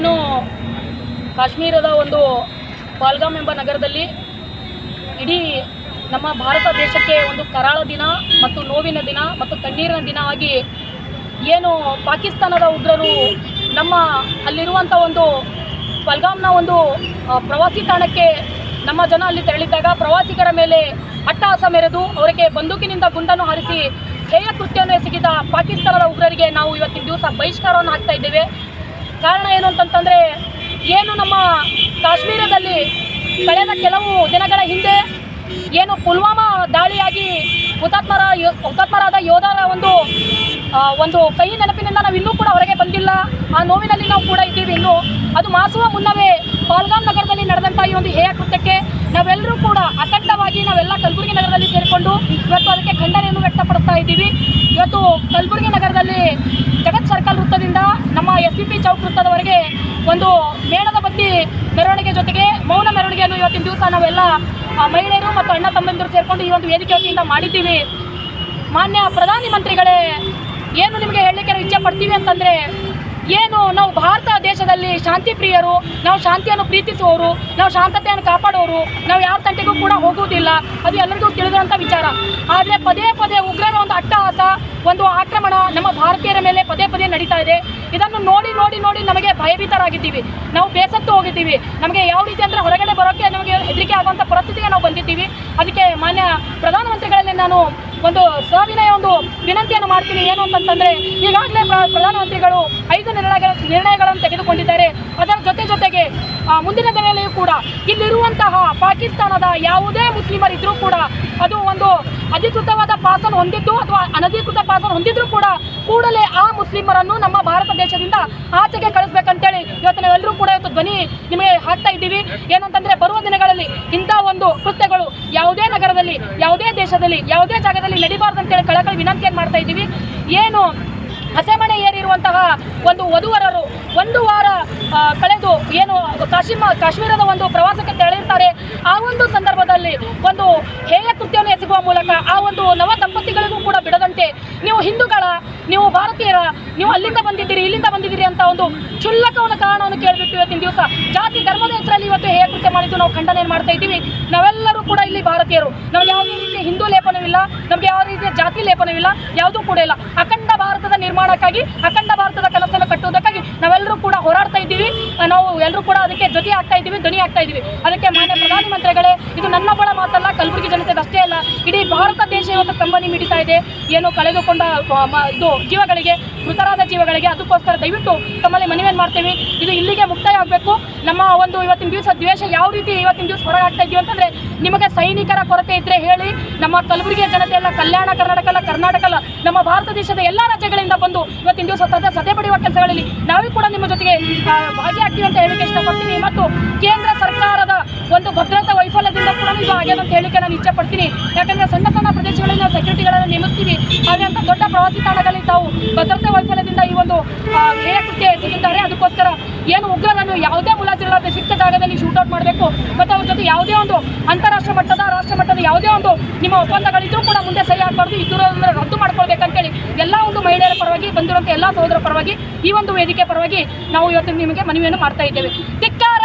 ಇನ್ನು ಕಾಶ್ಮೀರದ ಒಂದು ಪಾಲ್ಗಾಮ್ ಎಂಬ ನಗರದಲ್ಲಿ ಇಡೀ ನಮ್ಮ ಭಾರತ ದೇಶಕ್ಕೆ ಒಂದು ಕರಾಳ ದಿನ ಮತ್ತು ನೋವಿನ ದಿನ ಮತ್ತು ಕಣ್ಣೀರಿನ ದಿನ ಆಗಿ ಏನು ಪಾಕಿಸ್ತಾನದ ಉಗ್ರರು ನಮ್ಮ ಅಲ್ಲಿರುವಂಥ ಒಂದು ಪಲ್ಗಾಮ್ನ ಒಂದು ಪ್ರವಾಸಿ ತಾಣಕ್ಕೆ ನಮ್ಮ ಜನ ಅಲ್ಲಿ ತೆರಳಿದ್ದಾಗ ಪ್ರವಾಸಿಗರ ಮೇಲೆ ಅಟ್ಟಹಾಸ ಮೆರೆದು ಅವರಿಗೆ ಬಂದೂಕಿನಿಂದ ಗುಂಡನ್ನು ಹಾರಿಸಿ ಹೇಯ ಕೃತ್ಯವನ್ನು ಎಸಗಿದ ಪಾಕಿಸ್ತಾನದ ಉಗ್ರರಿಗೆ ನಾವು ಇವತ್ತಿನ ದಿವಸ ಬಹಿಷ್ಕಾರವನ್ನು ಹಾಕ್ತಾ ಇದ್ದೇವೆ. ಕಾರಣ ಏನು ಅಂತಂತಂದರೆ, ಏನು ನಮ್ಮ ಕಾಶ್ಮೀರದಲ್ಲಿ ಕಳೆದ ಕೆಲವು ದಿನಗಳ ಹಿಂದೆ ಏನು ಪುಲ್ವಾಮಾ ದಾಳಿಯಾಗಿ ಹುತಾತ್ಮರ ಹುತಾತ್ಮರಾದ ಯೋಧರ ಒಂದು ಒಂದು ಕೈ ನೆನಪಿನಿಂದ ನಾವು ಇನ್ನೂ ಕೂಡ ಹೊರಗೆ ಬಂದಿಲ್ಲ. ಆ ನೋವಿನಲ್ಲಿ ನಾವು ಕೂಡ ಇದ್ದೀವಿ ಇನ್ನು. ಅದು ಮಾಸುವ ಮುನ್ನವೇ ಪಾಲ್ಗಾಮ್ ನಗರದಲ್ಲಿ ನಡೆದಂಥ ಈ ಒಂದು ಹೇಯ ಕೃತ್ಯಕ್ಕೆ ನಾವೆಲ್ಲರೂ ಕೂಡ ಅಖಂಡವಾಗಿ ನಾವೆಲ್ಲ ಕಲಬುರಗಿ ನಗರದಲ್ಲಿ ಸೇರಿಕೊಂಡು ಇವತ್ತು ಅದಕ್ಕೆ ಖಂಡನೆಯನ್ನು ವ್ಯಕ್ತಪಡಿಸ್ತಾ ಇದ್ದೀವಿ. ಇವತ್ತು ಕಲಬುರಗಿ ನಗರದಲ್ಲಿ ಜಗತ್ ಸರ್ಕಲ್ ವೃತ್ತದಿಂದ ನಮ್ಮ ಎಸ್ ಪಿ ಪಿ ಚೌಕ್ ವೃತ್ತದವರೆಗೆ ಒಂದು ಮೇಳದ ಬತ್ತಿ ಮೆರವಣಿಗೆ ಜೊತೆಗೆ ಮೌನ ಮೆರವಣಿಗೆಯನ್ನು ಇವತ್ತಿನ ದಿವಸ ನಾವೆಲ್ಲ ಮಹಿಳೆಯರು ಮತ್ತು ಅಣ್ಣ ತಮ್ಮಂದಿರು ಸೇರಿಕೊಂಡು ಈ ಒಂದು ವೇದಿಕೆ ವತಿಯಿಂದ ಮಾಡಿದ್ದೀವಿ. ಮಾನ್ಯ ಪ್ರಧಾನಿ ಮಂತ್ರಿಗಳೇ ಏನು ನಿಮಗೆ ಹೇಳಲಿಕ್ಕೆ ನಾವು ಇಚ್ಛೆ ಪಡ್ತೀವಿ ಅಂತಂದರೆ, ಏನು ನಾವು ಭಾರತ ದೇಶದಲ್ಲಿ ಶಾಂತಿ ಪ್ರಿಯರು, ನಾವು ಶಾಂತಿಯನ್ನು ಪ್ರೀತಿಸುವವರು, ನಾವು ಶಾಂತತೆಯನ್ನು ಕಾಪಾಡೋರು ನಾವು ಯಾವ ತಂಟೆಗೂ ಕೂಡ ಹೋಗುವುದಿಲ್ಲ. ಅದು ಎಲ್ಲರಿಗೂ ತಿಳಿದಿರುವಂಥ ವಿಚಾರ. ಆದರೆ ಪದೇ ಪದೇ ಉಗ್ರರ ಒಂದು ಅಟ್ಟಹಾಸ, ಒಂದು ಆಕ್ರಮಣ ನಮ್ಮ ಭಾರತೀಯರ ಮೇಲೆ ಪದೇ ಪದೇ ನಡೀತಾ ಇದೆ. ಇದನ್ನು ನೋಡಿ ನೋಡಿ ನೋಡಿ ನಮಗೆ ಭಯಭೀತರಾಗಿದ್ದೀವಿ. ನಾವು ಬೇಸತ್ತು ಹೋಗಿದ್ದೀವಿ. ನಮಗೆ ಯಾವ ರೀತಿ ಅಂದರೆ ಹೊರಗಡೆ ಬರೋಕ್ಕೆ ನಮಗೆ ಹೆದರಿಕೆ ಆಗುವಂಥ ಪರಿಸ್ಥಿತಿಗೆ ನಾವು ಬಂದಿದ್ದೀವಿ. ಅದಕ್ಕೆ ಮಾನ್ಯ ಪ್ರಧಾನಮಂತ್ರಿಗಳಲ್ಲಿ ನಾನು ಒಂದು ಸಾವಿನ ಒಂದು ವಿನಂತಿಯನ್ನು ಮಾಡ್ತೀನಿ. ಏನು ಅಂತಂತಂದರೆ ಈಗಾಗಲೇ ಪ್ರ ಪ್ರಧಾನಮಂತ್ರಿಗಳು ಐದು ನಿರ್ಣಯಗಳ ನಿರ್ಣಯಗಳನ್ನು ತೆಗೆದುಕೊಂಡಿದ್ದಾರೆ. ಅದರ ಜೊತೆ ಜೊತೆಗೆ ಮುಂದಿನ ದಿನದಲ್ಲಿಯೂ ಕೂಡ ಇಲ್ಲಿರುವಂತಹ ಪಾಕಿಸ್ತಾನದ ಯಾವುದೇ ಮುಸ್ಲಿಮರಿದ್ರೂ ಕೂಡ ಅದು ಒಂದು ಅಧಿಕೃತವಾದ ಪಾಸನ್ನು ಹೊಂದಿದ್ದು ಅಥವಾ ಅನಧಿಕೃತ ಪಾಸನ್ನು ಹೊಂದಿದ್ರೂ ಕೂಡ ಕೂಡಲೇ ಆ ಮುಸ್ಲಿಮರನ್ನು ನಮ್ಮ ಭಾರತ ದೇಶದಿಂದ ಆಚೆಗೆ ಕಳಿಸ್ಬೇಕಂತೇಳಿ ಇವತ್ತು ನಾವೆಲ್ಲರೂ ಕೂಡ ಇವತ್ತು ಧ್ವನಿ ನಿಮಗೆ ಹಾಕ್ತಾ ಇದ್ದೀವಿ. ಏನಂತಂದ್ರೆ, ಬರುವ ದಿನಗಳಲ್ಲಿ ಇಂಥ ಒಂದು ಕೃತ್ಯಗಳು ಯಾವುದೇ ನಗರದಲ್ಲಿ ಯಾವುದೇ ದೇಶದಲ್ಲಿ, ಯಾವುದೇ ಜಾಗದಲ್ಲಿ ನಡಿಬಾರ್ದಂತೇಳಿ ಕಳಕಳಿ ವಿನಂತಿಯನ್ನು ಮಾಡ್ತಾ ಇದ್ದೀವಿ? ಏನು ಹಸೆಮಣೆ ಏರಿರುವಂತಹ ಒಂದು ವಧುವರರು ಒಂದು ವಾರ ಕಳೆದು ಏನು ಕಾಶ್ಮೀರ ಕಾಶ್ಮೀರದ ಒಂದು ಪ್ರವಾಸಕ್ಕೆ ತೆರಳಿರ್ತಾರೆ. ಆ ಒಂದು ಸಂದರ್ಭದಲ್ಲಿ ಒಂದು ಹೇಯ ಕೃತ್ಯವನ್ನು ಎಸಗುವ ಮೂಲಕ ಆ ಒಂದು ನವ ದಂಪತಿಗಳಿಗೂ ಕೂಡ ಬಿಡದಂತೆ ನೀವು ಹಿಂದೂಗಳ, ನೀವು ಭಾರತೀಯರ ನೀವು ಅಲ್ಲಿಂದ ಬಂದಿದ್ದೀರಿ, ಇಲ್ಲಿಂದ ಬಂದಿದ್ದೀರಿ ಅಂತ ಒಂದು ಕ್ಷುಲ್ಲಕವನ್ನು ಕಾರಣವನ್ನು ಕೇಳಿಬಿಟ್ಟು ಇವತ್ತಿನ ದಿವಸ ಜಾತಿ ಧರ್ಮದ ಹೆಸರಲ್ಲಿ ಇವತ್ತು ಹೇಯ ಕೃತ್ಯ ಮಾಡಿದ್ದು ನಾವು ಖಂಡನೆ ಮಾಡ್ತಾ ಇದ್ದೀವಿ. ನಾವೆಲ್ಲರೂ ಕೂಡ ಇಲ್ಲಿ ಭಾರತೀಯರು. ನಮ್ಗೆ ಯಾವುದೇ ರೀತಿಯ ಹಿಂದೂ ಲೇಪನವಿಲ್ಲ, ನಮ್ಗೆ ಯಾವ ರೀತಿಯ ಜಾತಿ ಲೇಪನವಿಲ್ಲ, ಯಾವುದೂ ಕೂಡ ಇಲ್ಲ. ಅಖಂಡ ಭಾರತದ ನಿರ್ಮಾಣಕ್ಕಾಗಿ, ಅಖಂಡ ಭಾರತದ ಕನಸನ್ನು ಕಟ್ಟುವುದಕ್ಕಾಗಿ ನಾವೆಲ್ಲರೂ ಕೂಡ ಹೋರಾಡ್ತಾ ಇದ್ದೀವಿ. ನಾವು ಎಲ್ಲರೂ ಕೂಡ ಅದಕ್ಕೆ ಜೊತೆ ಆಗ್ತಾ ಇದ್ದೀವಿ ಧ್ವನಿ ಆಗ್ತಾ ಇದ್ದೀವಿ. ಅದಕ್ಕೆ ಮಾನ್ಯ ಪ್ರಧಾನಮಂತ್ರಿಗಳೇ ಇದು ನನ್ನೊಬ್ಬಳ ಮಾತಲ್ಲ, ಕಲಬುರಗಿ ಅಲ್ಲ ಇಡೀ ಭಾರತ ದೇಶ ಇವತ್ತು ಕಂಬನಿ ಮಿಡಿತಾ ಇದೆ. ಏನು ಕಳೆದುಕೊಂಡ ಇದು ಜೀವಗಳಿಗೆ, ಮೃತರಾದ ಜೀವಗಳಿಗೆ ಅದಕ್ಕೋಸ್ಕರ ದಯವಿಟ್ಟು ತಮ್ಮಲ್ಲಿ ಮನವಿಯನ್ನು ಮಾಡ್ತೀವಿ. ಇದು ಇಲ್ಲಿಗೆ ಮುಕ್ತಾಯ ಆಗಬೇಕು ನಮ್ಮ ಒಂದು ಇವತ್ತಿನ ದಿವಸ ದ್ವೇಷ ಯಾವ ರೀತಿ ಇವತ್ತಿನ ದಿವಸ ಹೊರಗೆ ಆಗ್ತಾ ಇದೀವಿ ಅಂತಂದ್ರೆ ನಿಮಗೆ ಸೈನಿಕರ ಕೊರತೆ ಇದ್ರೆ ಹೇಳಿ, ನಮ್ಮ ಕಲಬುರಗಿಯ ಜನತೆ ಎಲ್ಲ ಕಲ್ಯಾಣ ಕರ್ನಾಟಕ ಅಲ್ಲ ಕರ್ನಾಟಕ ಅಲ್ಲ ನಮ್ಮ ಭಾರತ ದೇಶದ ಎಲ್ಲ ರಾಜ್ಯಗಳಿಂದ ಬಂದು ಇವತ್ತಿನ ದಿವಸ ಸದ್ಯ ಸದೆ ಪಡೆಯುವ ಕೆಲಸಗಳಲ್ಲಿ ನಾವೇ ಕೂಡ ನಿಮ್ಮ ಜೊತೆಗೆ ಭಾಗಿಯಾಗ್ತೀವಿ ಅಂತ ಹೇಳಿಕೆ ಇಷ್ಟಪಡ್ತೀನಿ. ಮತ್ತು ಕೇಂದ್ರ ಸರ್ಕಾರದ ಒಂದು ಭದ್ರತಾ ಇದು ಆಗ್ಯದ ಅಂತ ಹೇಳಿಕೆ ನಾನು ಇಚ್ಛೆ ಪಡ್ತೀನಿ. ಯಾಕಂದ್ರೆ ಸಣ್ಣ ಸಣ್ಣ ಪ್ರದೇಶಗಳಲ್ಲಿ ನಾವು ಸೆಕ್ಯೂರಿಟಿಗಳನ್ನು ನೇಮಿಸ್ತೀವಿ. ಆದರೆ ಅಂತ ದೊಡ್ಡ ಪ್ರವಾಸಿ ತಾಣಗಳಲ್ಲಿ ತಾವು ಭದ್ರತಾ ವೈಫಲ್ಯದಿಂದ ಈ ಒಂದು ಆ, ಹೇಯ ಕೃತ್ಯ ಎಸಗಿದ್ದಾರೆ ಅದಕ್ಕೋಸ್ಕರ ಏನು ಉಗ್ರರನ್ನು ಯಾವುದೇ ಮುಲಾಜಿಲ್ಲದ ಸಿಕ್ಕ ಜಾಗದಲ್ಲಿ ಶೂಟೌಟ್ ಮಾಡಬೇಕು. ಮತ್ತು ಅವ್ರ ಜೊತೆ ಯಾವುದೇ ಒಂದು ಅಂತಾರಾಷ್ಟ್ರ ಮಟ್ಟದ ರಾಷ್ಟ್ರ ಮಟ್ಟದ ಯಾವುದೇ ಒಂದು ನಿಮ್ಮ ಒಪ್ಪಂದಗಳಿದ್ರೂ ಕೂಡ ಮುಂದೆ ಸಹಿ ಆಗಬಾರ್ದು ಇದ್ದೂರನ್ನು ರದ್ದು ಮಾಡ್ಕೊಳ್ಬೇಕಂತೇಳಿ ಎಲ್ಲ ಒಂದು ಮಹಿಳೆಯರ ಪರವಾಗಿ ಬಂದಿರುವಂಥ ಎಲ್ಲ ಸಹೋದರ ಪರವಾಗಿ ಈ ಒಂದು ವೇದಿಕೆ ಪರವಾಗಿ ನಾವು ಇವತ್ತು ನಿಮಗೆ ಮನವಿಯನ್ನು ಮಾಡ್ತಾ ಇದ್ದೇವೆ. ಧಿಕ್ಕಾರ!